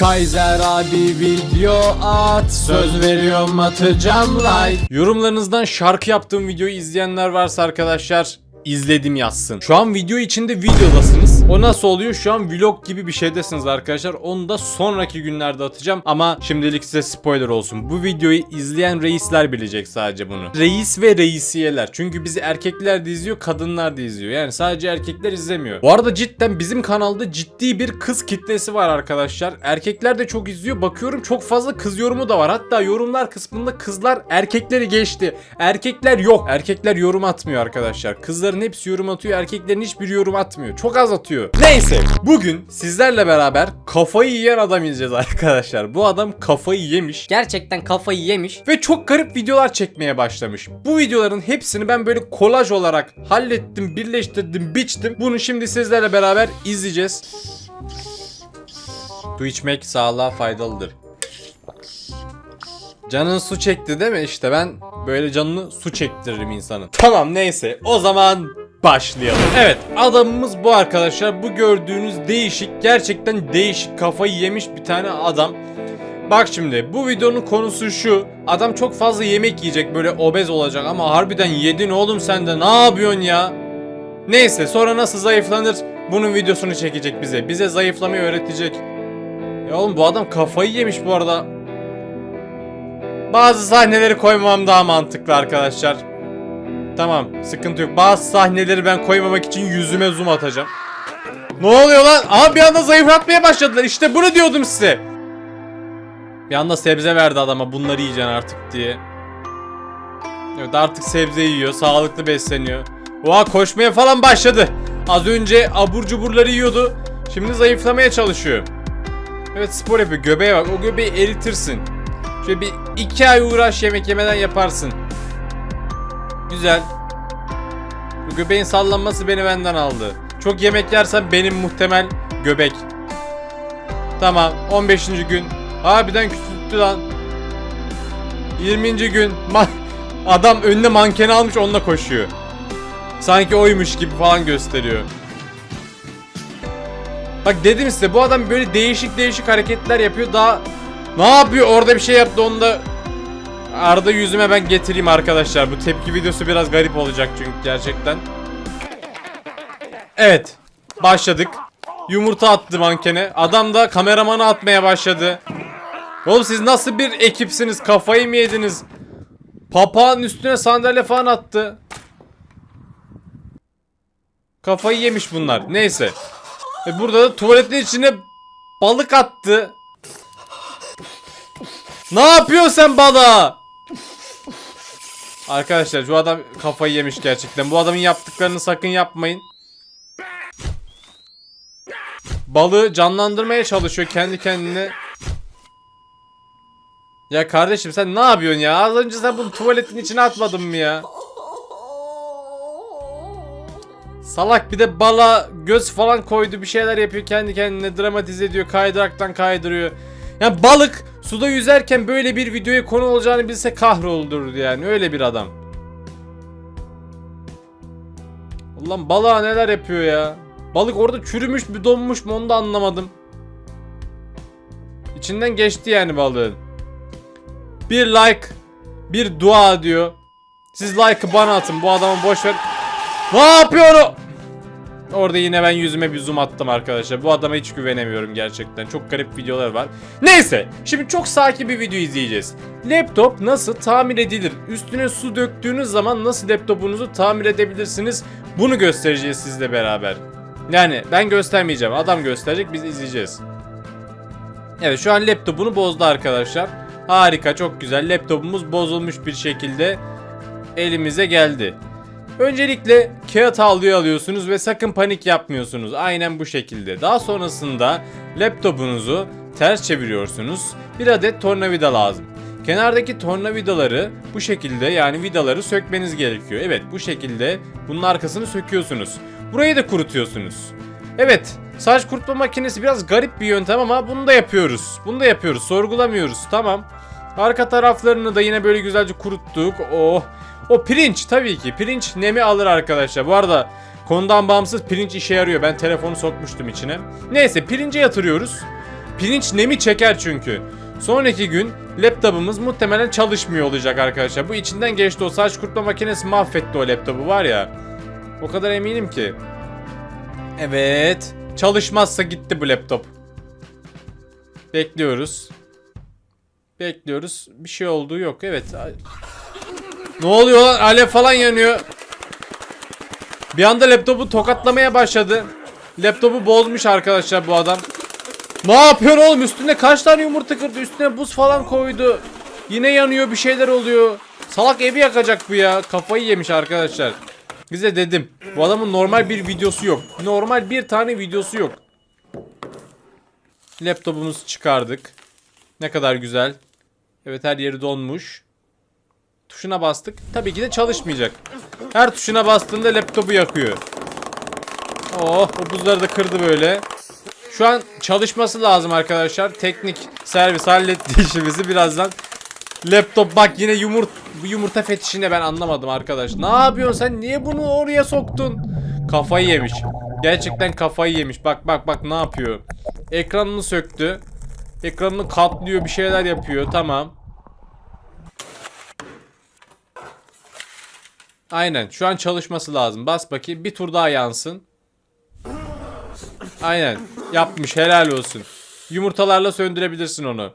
Kaiser abi video at Söz veriyorum atacağım like Yorumlarınızdan şarkı yaptığım videoyu izleyenler varsa arkadaşlar izledim yazsın. Şu an video içinde videodasınız. O nasıl oluyor? Şu an vlog gibi bir şeydesiniz arkadaşlar. Onu da sonraki günlerde atacağım. Ama şimdilik size spoiler olsun. Bu videoyu izleyen reisler bilecek sadece bunu. Reis ve reisiyeler. Çünkü bizi erkekler de izliyor, kadınlar da izliyor. Yani sadece erkekler izlemiyor. Bu arada cidden bizim kanalda ciddi bir kız kitlesi var arkadaşlar. Erkekler de çok izliyor. Bakıyorum çok fazla kız yorumu da var. Hatta yorumlar kısmında kızlar erkekleri geçti. Erkekler yok. Erkekler yorum atmıyor arkadaşlar. Kızların hepsi yorum atıyor. Erkeklerin hiçbir yorum atmıyor. Çok az atıyor. Neyse. Bugün sizlerle beraber kafayı yiyen adam izleyeceğiz arkadaşlar. Bu adam kafayı yemiş. Gerçekten kafayı yemiş. Ve çok garip videolar çekmeye başlamış. Bu videoların hepsini ben böyle kolaj olarak hallettim, birleştirdim, biçtim. Bunu şimdi sizlerle beraber izleyeceğiz. Su içmek sağlığa faydalıdır. Canın su çekti değil mi? İşte ben böyle canını su çektiririm insanın. Tamam neyse o zaman başlayalım. Evet adamımız bu arkadaşlar. Bu gördüğünüz değişik gerçekten değişik kafayı yemiş bir tane adam. Bak şimdi bu videonun konusu şu. Adam çok fazla yemek yiyecek böyle obez olacak ama harbiden yedin oğlum sen de ne yapıyorsun ya? Neyse sonra nasıl zayıflanır bunun videosunu çekecek bize. Bize zayıflamayı öğretecek. Ya oğlum bu adam kafayı yemiş bu arada. Bazı sahneleri koymam daha mantıklı arkadaşlar. Tamam sıkıntı yok. Bazı sahneleri ben koymamak için yüzüme zoom atacağım. Ne oluyor lan? Aha bir anda zayıflatmaya başladılar. İşte bunu diyordum size. Bir anda sebze verdi adama bunları yiyeceksin artık diye. Evet artık sebze yiyor, sağlıklı besleniyor. Oha koşmaya falan başladı. Az önce abur cuburları yiyordu. Şimdi zayıflamaya çalışıyor. Evet spor yapıyor. Göbeğe bak. O göbeği eritirsin. Şöyle bir iki ay uğraş yemek yemeden yaparsın. Güzel. Göbeğin sallanması beni benden aldı. Çok yemek yersen benim muhtemel göbek. Tamam 15. gün Harbiden küçülttü lan 20. gün Adam önüne mankeni almış onunla koşuyor Sanki oymuş gibi falan gösteriyor Bak dedim size bu adam böyle değişik değişik hareketler yapıyor daha Ne yapıyor orada bir şey yaptı onu da Arada yüzüme ben getireyim arkadaşlar Bu tepki videosu biraz garip olacak çünkü gerçekten Evet Başladık Yumurta attı mankene. Adam da kameramanı atmaya başladı. Oğlum siz nasıl bir ekipsiniz? Kafayı mı yediniz? Papağanın üstüne sandalye falan attı. Kafayı yemiş bunlar. Neyse. E burada da tuvaletin içine balık attı. Ne yapıyorsun sen balığa? Arkadaşlar şu adam kafayı yemiş gerçekten. Bu adamın yaptıklarını sakın yapmayın. Balığı canlandırmaya çalışıyor kendi kendine. Ya kardeşim sen ne yapıyorsun ya? Az önce sen bunu tuvaletin içine atmadın mı ya? Salak bir de bala göz falan koydu bir şeyler yapıyor kendi kendine dramatize ediyor kaydıraktan kaydırıyor. Ya balık suda yüzerken böyle bir videoya konu olacağını bilse kahrolurdu yani öyle bir adam. Ulan balığa neler yapıyor ya? Balık orada çürümüş mü donmuş mu onu da anlamadım. İçinden geçti yani balığın. Bir like, bir dua diyor. Siz like'ı bana atın bu adamı boş ver. Ne yapıyor? Orada yine ben yüzüme bir zoom attım arkadaşlar. Bu adama hiç güvenemiyorum gerçekten. Çok garip videolar var. Neyse. Şimdi çok sakin bir video izleyeceğiz. Laptop nasıl tamir edilir? Üstüne su döktüğünüz zaman nasıl laptopunuzu tamir edebilirsiniz? Bunu göstereceğiz sizle beraber. Yani ben göstermeyeceğim. Adam gösterecek biz izleyeceğiz. Evet şu an laptopunu bozdu arkadaşlar. Harika çok güzel. Laptopumuz bozulmuş bir şekilde elimize geldi. Öncelikle kağıt havluyu alıyorsunuz ve sakın panik yapmıyorsunuz. Aynen bu şekilde. Daha sonrasında laptopunuzu ters çeviriyorsunuz. Bir adet tornavida lazım. Kenardaki tornavidaları bu şekilde yani vidaları sökmeniz gerekiyor. Evet bu şekilde bunun arkasını söküyorsunuz. Burayı da kurutuyorsunuz. Evet saç kurutma makinesi biraz garip bir yöntem ama bunu da yapıyoruz. Bunu da yapıyoruz sorgulamıyoruz tamam. Arka taraflarını da yine böyle güzelce kuruttuk. Oh. O pirinç tabii ki. Pirinç nemi alır arkadaşlar. Bu arada konudan bağımsız pirinç işe yarıyor. Ben telefonu sokmuştum içine. Neyse pirince yatırıyoruz. pirinç nemi çeker çünkü. Sonraki gün laptopumuz muhtemelen çalışmıyor olacak arkadaşlar. Bu içinden geçti o saç kurutma makinesi mahvetti o laptopu var ya. O kadar eminim ki. Evet. Çalışmazsa gitti bu laptop. Bekliyoruz. Bekliyoruz. Bir şey olduğu yok. Evet. Ne oluyor lan? Alev falan yanıyor. Bir anda laptopu tokatlamaya başladı. Laptopu bozmuş arkadaşlar bu adam. Ne yapıyor oğlum? Üstüne kaç tane yumurta kırdı? Üstüne buz falan koydu. Yine yanıyor bir şeyler oluyor. Salak evi yakacak bu ya. Kafayı yemiş arkadaşlar. Bize dedim. Bu adamın normal bir videosu yok. Normal bir tane videosu yok. Laptopumuzu çıkardık. Ne kadar güzel. Evet her yeri donmuş. Tuşuna bastık. Tabii ki de çalışmayacak. Her tuşuna bastığında laptopu yakıyor. Oh o buzları da kırdı böyle. Şu an çalışması lazım arkadaşlar. Teknik servis halletti işimizi birazdan. Laptop bak yine yumurt bu yumurta fetişine ben anlamadım arkadaş. Ne yapıyorsun sen? Niye bunu oraya soktun? Kafayı yemiş. Gerçekten kafayı yemiş. Bak bak bak ne yapıyor? Ekranını söktü. Ekranını katlıyor bir şeyler yapıyor. Tamam. Aynen. Şu an çalışması lazım. Bas bakayım. Bir tur daha yansın. Aynen. Yapmış. Helal olsun. Yumurtalarla söndürebilirsin onu.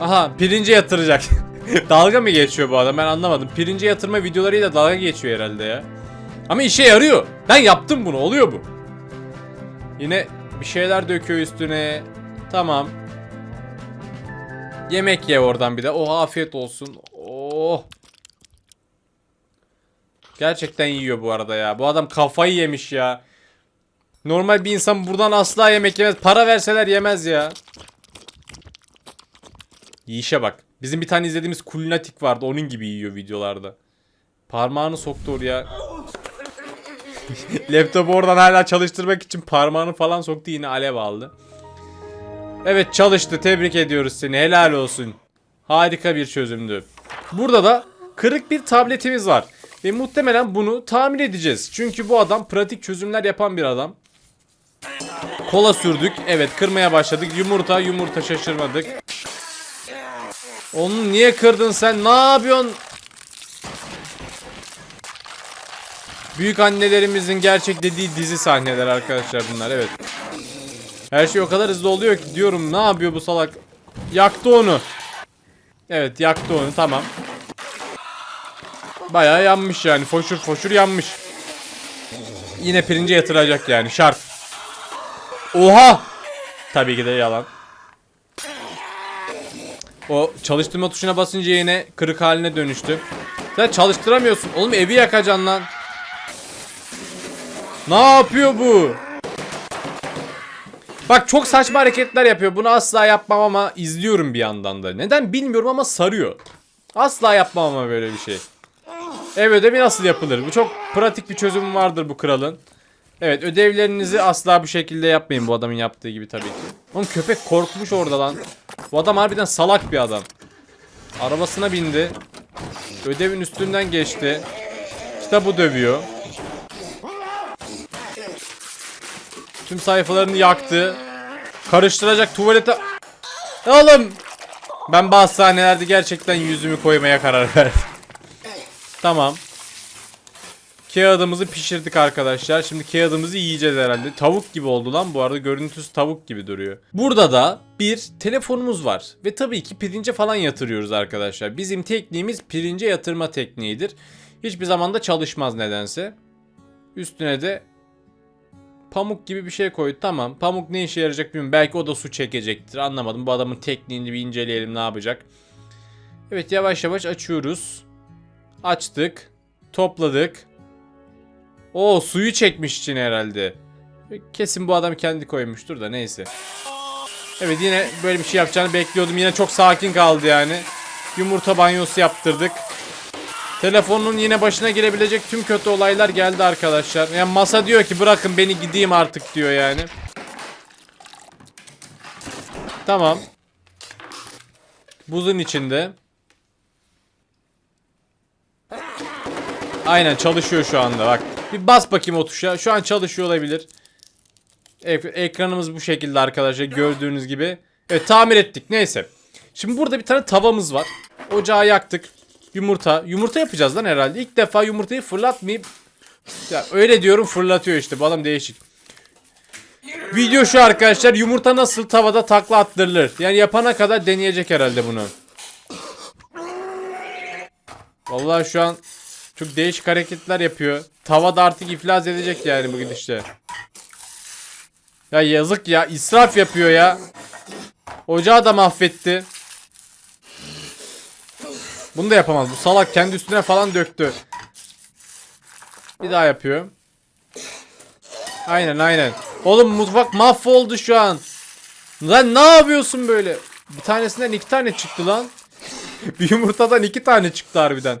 Aha pirince yatıracak. dalga mı geçiyor bu adam ben anlamadım. Pirince yatırma videolarıyla dalga geçiyor herhalde ya. Ama işe yarıyor. Ben yaptım bunu oluyor bu. Yine bir şeyler döküyor üstüne. Tamam. Yemek ye oradan bir de. Oh afiyet olsun. Oh. Gerçekten yiyor bu arada ya. Bu adam kafayı yemiş ya. Normal bir insan buradan asla yemek yemez. Para verseler yemez ya. Yiyişe bak. Bizim bir tane izlediğimiz kulinatik vardı. Onun gibi yiyor videolarda. Parmağını soktu oraya. Laptopu oradan hala çalıştırmak için parmağını falan soktu yine alev aldı. Evet çalıştı. Tebrik ediyoruz seni. Helal olsun. Harika bir çözümdü. Burada da kırık bir tabletimiz var. Ve muhtemelen bunu tamir edeceğiz. Çünkü bu adam pratik çözümler yapan bir adam. Kola sürdük. Evet kırmaya başladık. Yumurta yumurta şaşırmadık. Onu niye kırdın sen? Ne yapıyorsun? Büyük annelerimizin gerçek dediği dizi sahneler arkadaşlar bunlar evet. Her şey o kadar hızlı oluyor ki diyorum ne yapıyor bu salak? Yaktı onu. Evet yaktı onu tamam. Bayağı yanmış yani foşur foşur yanmış. Yine pirince yatıracak yani şart. Oha! Tabii ki de yalan. O çalıştırma tuşuna basınca yine kırık haline dönüştü. Sen çalıştıramıyorsun. Oğlum evi yakacaksın lan. Ne yapıyor bu? Bak çok saçma hareketler yapıyor. Bunu asla yapmam ama izliyorum bir yandan da. Neden bilmiyorum ama sarıyor. Asla yapmam ama böyle bir şey. Ev ödevi nasıl yapılır? Bu çok pratik bir çözüm vardır bu kralın. Evet ödevlerinizi asla bu şekilde yapmayın bu adamın yaptığı gibi tabii ki. Oğlum köpek korkmuş orada lan. Bu adam harbiden salak bir adam. Arabasına bindi. Ödevin üstünden geçti. Kitabı dövüyor. Tüm sayfalarını yaktı. Karıştıracak tuvalete... Oğlum! Ben bazı sahnelerde gerçekten yüzümü koymaya karar verdim. Tamam. Kağıdımızı pişirdik arkadaşlar. Şimdi kağıdımızı yiyeceğiz herhalde. Tavuk gibi oldu lan bu arada. Görüntüsü tavuk gibi duruyor. Burada da bir telefonumuz var. Ve tabii ki pirince falan yatırıyoruz arkadaşlar. Bizim tekniğimiz pirince yatırma tekniğidir. Hiçbir zaman da çalışmaz nedense. Üstüne de pamuk gibi bir şey koydu. Tamam. Pamuk ne işe yarayacak bilmiyorum. Belki o da su çekecektir. Anlamadım. Bu adamın tekniğini bir inceleyelim ne yapacak. Evet yavaş yavaş açıyoruz. Açtık. Topladık. O suyu çekmiş için herhalde. Kesin bu adam kendi koymuştur da neyse. Evet yine böyle bir şey yapacağını bekliyordum. Yine çok sakin kaldı yani. Yumurta banyosu yaptırdık. Telefonun yine başına gelebilecek tüm kötü olaylar geldi arkadaşlar. Yani masa diyor ki bırakın beni gideyim artık diyor yani. Tamam. Buzun içinde. Aynen çalışıyor şu anda bak. Bir bas bakayım o tuşa. Şu an çalışıyor olabilir. Ek- ekranımız bu şekilde arkadaşlar gördüğünüz gibi. Evet tamir ettik neyse. Şimdi burada bir tane tavamız var. Ocağı yaktık. Yumurta. Yumurta yapacağız lan herhalde. İlk defa yumurtayı fırlatmayıp ya öyle diyorum fırlatıyor işte. Bu adam değişik. Video şu arkadaşlar. Yumurta nasıl tavada takla attırılır. Yani yapana kadar deneyecek herhalde bunu. Vallahi şu an çok değişik hareketler yapıyor. Tavada artık iflas edecek yani bu gidişle. Ya yazık ya. israf yapıyor ya. Ocağı da mahvetti. Bunu da yapamaz. Bu salak kendi üstüne falan döktü. Bir daha yapıyor. Aynen aynen. Oğlum mutfak mahvoldu şu an. Lan ne yapıyorsun böyle? Bir tanesinden iki tane çıktı lan. bir yumurtadan iki tane çıktı harbiden.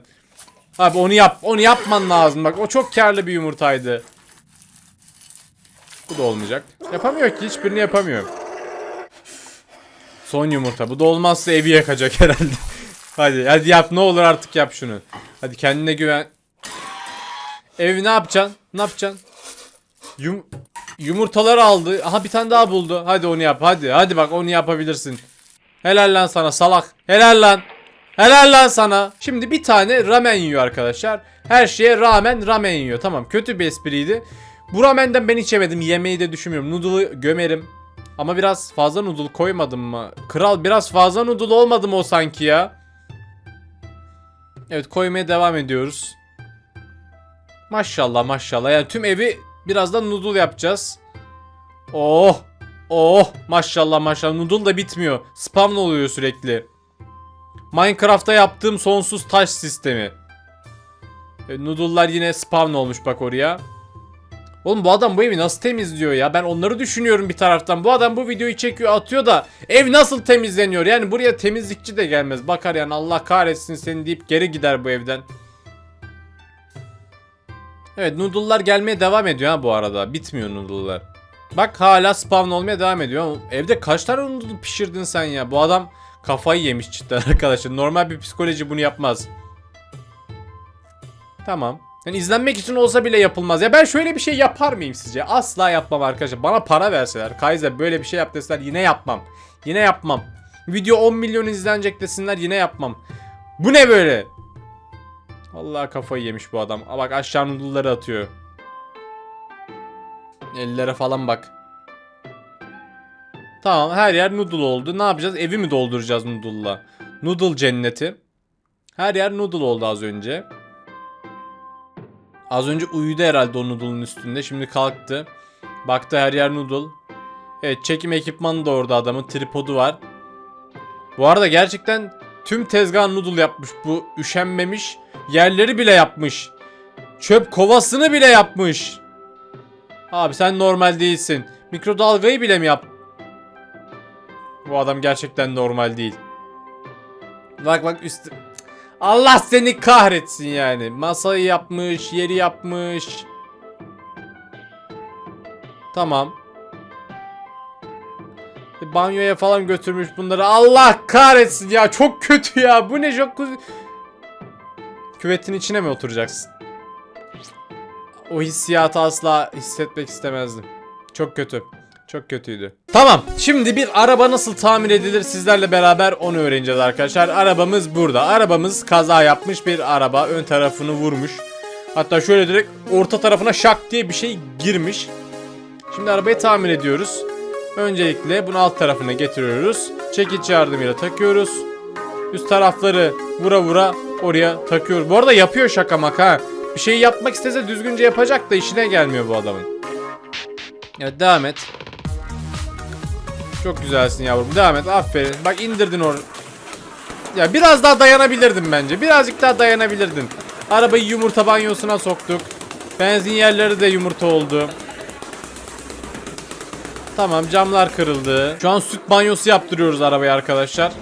Abi onu yap. Onu yapman lazım. Bak o çok karlı bir yumurtaydı. Bu da olmayacak. Yapamıyor ki. Hiçbirini yapamıyor. Son yumurta. Bu da olmazsa evi yakacak herhalde. hadi hadi yap ne olur artık yap şunu. Hadi kendine güven. Evi ne yapacaksın? Ne yapacaksın? Yum yumurtaları aldı. Aha bir tane daha buldu. Hadi onu yap. Hadi. Hadi bak onu yapabilirsin. Helal lan sana salak. Helal lan. Helal lan sana. Şimdi bir tane ramen yiyor arkadaşlar. Her şeye rağmen ramen yiyor. Tamam kötü bir espriydi. Bu ramenden ben içemedim. Yemeği de düşünmüyorum. Noodle'ı gömerim. Ama biraz fazla noodle koymadım mı? Kral biraz fazla noodle olmadı mı o sanki ya? Evet koymaya devam ediyoruz. Maşallah maşallah. Yani tüm evi birazdan noodle yapacağız. Oh. Oh. Maşallah maşallah. Noodle da bitmiyor. Spam oluyor sürekli. Minecraft'ta yaptığım sonsuz taş sistemi. E, noodle'lar yine spawn olmuş bak oraya. Oğlum bu adam bu evi nasıl temizliyor ya? Ben onları düşünüyorum bir taraftan. Bu adam bu videoyu çekiyor atıyor da ev nasıl temizleniyor? Yani buraya temizlikçi de gelmez. Bakar yani Allah kahretsin seni deyip geri gider bu evden. Evet noodle'lar gelmeye devam ediyor ha bu arada. Bitmiyor noodle'lar. Bak hala spawn olmaya devam ediyor. Evde kaç tane noodle pişirdin sen ya? Bu adam kafayı yemiş cidden arkadaşlar. Normal bir psikoloji bunu yapmaz. Tamam. Yani izlenmek için olsa bile yapılmaz. Ya ben şöyle bir şey yapar mıyım sizce? Asla yapmam arkadaşlar. Bana para verseler. Kaiser böyle bir şey yap deseler yine yapmam. Yine yapmam. Video 10 milyon izlenecek desinler yine yapmam. Bu ne böyle? Allah kafayı yemiş bu adam. Bak aşağı noodle'ları atıyor. Ellere falan bak. Tamam her yer noodle oldu. Ne yapacağız? Evi mi dolduracağız noodle'la? Noodle cenneti. Her yer noodle oldu az önce. Az önce uyudu herhalde o noodle'ın üstünde. Şimdi kalktı. Baktı her yer noodle. Evet çekim ekipmanı da orada adamın. Tripodu var. Bu arada gerçekten tüm tezgah noodle yapmış. Bu üşenmemiş. Yerleri bile yapmış. Çöp kovasını bile yapmış. Abi sen normal değilsin. Mikrodalgayı bile mi yap? Bu adam gerçekten normal değil. Bak bak üstü... Allah seni kahretsin yani. Masayı yapmış, yeri yapmış. Tamam. E, Banyoya falan götürmüş bunları. Allah kahretsin ya. Çok kötü ya. Bu ne çok... Küvetin içine mi oturacaksın? O hissiyatı asla hissetmek istemezdim. Çok kötü. Çok kötüydü. Tamam. Şimdi bir araba nasıl tamir edilir sizlerle beraber onu öğreneceğiz arkadaşlar. Arabamız burada. Arabamız kaza yapmış bir araba. Ön tarafını vurmuş. Hatta şöyle direkt orta tarafına şak diye bir şey girmiş. Şimdi arabayı tamir ediyoruz. Öncelikle bunu alt tarafına getiriyoruz. Çekiç yardımıyla takıyoruz. Üst tarafları vura vura oraya takıyoruz. Bu arada yapıyor şaka maka. Bir şey yapmak istese düzgünce yapacak da işine gelmiyor bu adamın. Evet devam et. Çok güzelsin yavrum. Devam et. Aferin. Bak indirdin onu. Ya biraz daha dayanabilirdin bence. Birazcık daha dayanabilirdin. Arabayı yumurta banyosuna soktuk. Benzin yerleri de yumurta oldu. Tamam camlar kırıldı. Şu an süt banyosu yaptırıyoruz arabayı arkadaşlar.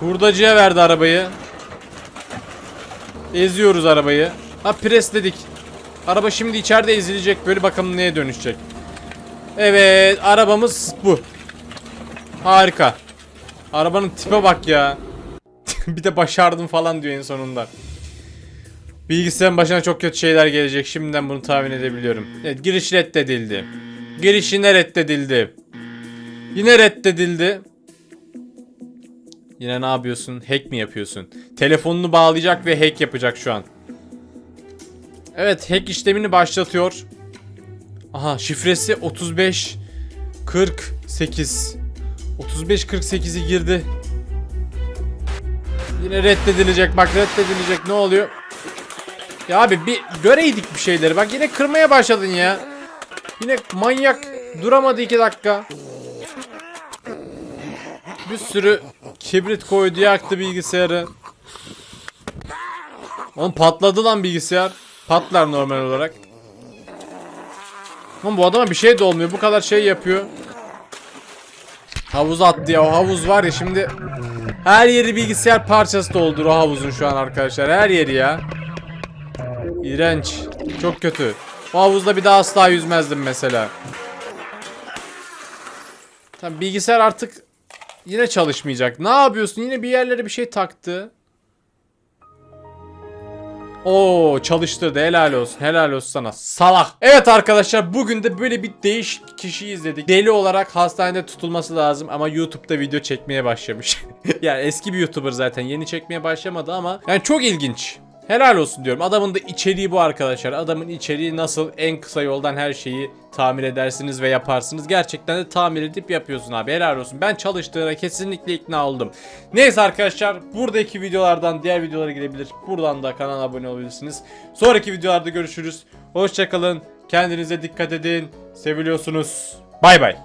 Hurdacıya verdi arabayı. Eziyoruz arabayı. Ha presledik. Araba şimdi içeride ezilecek. Böyle bakalım neye dönüşecek. Evet arabamız bu. Harika. Arabanın tipe bak ya. bir de başardım falan diyor en sonunda. Bilgisayarın başına çok kötü şeyler gelecek. Şimdiden bunu tahmin edebiliyorum. Evet giriş reddedildi. Giriş yine reddedildi. Yine reddedildi. Yine ne yapıyorsun? Hack mi yapıyorsun? Telefonunu bağlayacak ve hack yapacak şu an. Evet hack işlemini başlatıyor. Aha şifresi 35 48 35 48'i girdi. Yine reddedilecek bak reddedilecek ne oluyor? Ya abi bir göreydik bir şeyleri bak yine kırmaya başladın ya. Yine manyak duramadı iki dakika. Bir sürü kibrit koydu yaktı bilgisayarı. Oğlum patladı lan bilgisayar. Patlar normal olarak. Oğlum bu adama bir şey de olmuyor. Bu kadar şey yapıyor. Havuz attı ya. O havuz var ya şimdi her yeri bilgisayar parçası doldur o havuzun şu an arkadaşlar. Her yeri ya. İğrenç. Çok kötü. O havuzda bir daha asla yüzmezdim mesela. Tamam bilgisayar artık yine çalışmayacak. Ne yapıyorsun? Yine bir yerlere bir şey taktı. Oo çalıştırdı helal olsun helal olsun sana salak. Evet arkadaşlar bugün de böyle bir değişik kişi izledik. Deli olarak hastanede tutulması lazım ama YouTube'da video çekmeye başlamış. yani eski bir YouTuber zaten yeni çekmeye başlamadı ama yani çok ilginç. Helal olsun diyorum. Adamın da içeriği bu arkadaşlar. Adamın içeriği nasıl en kısa yoldan her şeyi tamir edersiniz ve yaparsınız. Gerçekten de tamir edip yapıyorsun abi. Helal olsun. Ben çalıştığına kesinlikle ikna oldum. Neyse arkadaşlar buradaki videolardan diğer videolara gidebilir. Buradan da kanala abone olabilirsiniz. Sonraki videolarda görüşürüz. Hoşçakalın. Kendinize dikkat edin. Seviliyorsunuz. Bay bay.